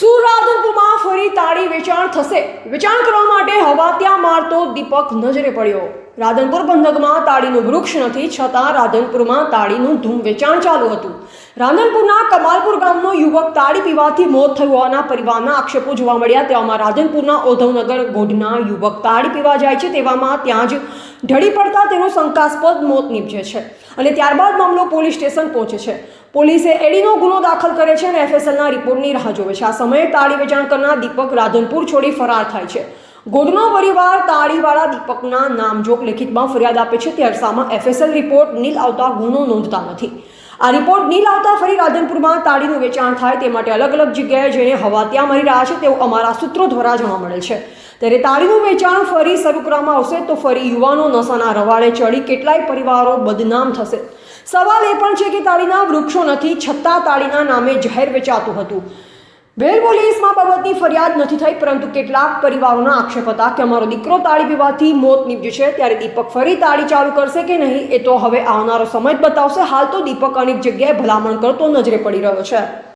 સુરાધનપુરમાં ફરી તાળી વેચાણ થશે. વેચાણ કરવા માટે હવા ત્યાં મારતો દીપક નજરે પડ્યો. રાધનપુર પંથકમાં તાળીનું વૃક્ષ નથી, છતાં રાધનપુરમાં તાળીનું ધૂમ વેચાણ ચાલુ હતું. રાધનપુરના કમાલપુર ગામનો યુવક તાળી પીવાથી મોત થયું હોવાના પરિવારના આક્ષેપો જોવા મળ્યા. તેવામાં રાધનપુરના ઓધવનગર ગોઢના યુવક તાળી પીવા જાય છે. તેવામાં ત્યાં જ ઢળી પડતા તેનું શંકાસ્પદ મોત નીપજે છે અને ત્યારબાદ મામલો પોલીસ સ્ટેશન પહોંચે છે. પોલીસે એડીનો ગુનો દાખલ કરે છે અને એફએસએલના રિપોર્ટની રાહ જોવે છે. આ સમયે તાળી વેચાણ કરનાર દીપક રાધનપુર છોડી ફરાર થાય છે. ગોડનો પરિવાર તાળીવાળા દીપકના નામજોગ લેખિતમાં ફરિયાદ આપે છે. તે અરસામાં એફએસએલ રિપોર્ટ નીલ આવતા ગુનો નોંધતા નથી. આ રિપોર્ટ નીલ આવતા ફરી રાધનપુરમાં તાળીનું વેચાણ થાય તે માટે અલગ અલગ જગ્યાએ જેને હવા ત્યાં મળી રહ્યા છે તેવું અમારા સૂત્રો દ્વારા જાણવા મળેલ છે. ત્યારે તાળીનું વેચાણ ફરી શરૂ કરવામાં આવશે તો ફરી યુવાનો નશાના રવાડે ચડી કેટલાય પરિવારો બદનામ થશે. સવાલ એ પણ છે કે તાળીના વૃક્ષો નથી, છતાં તાળીના નામે જાહેર વેચાતું હતું. વેલ પોલીસમાં બાબતની ફરિયાદ નથી થઈ, પરંતુ કેટલાક પરિવારોના આક્ષેપ હતા કે અમારો દીકરો તાળી પીવાથી મોત નીપજ્યું છે. ત્યારે દીપક ફરી તાળી ચાલુ કરશે કે નહીં એ તો હવે આવનારો સમય જ બતાવશે. હાલ તો દીપક અનેક જગ્યાએ ભલામણ કરતો નજરે પડી રહ્યો છે.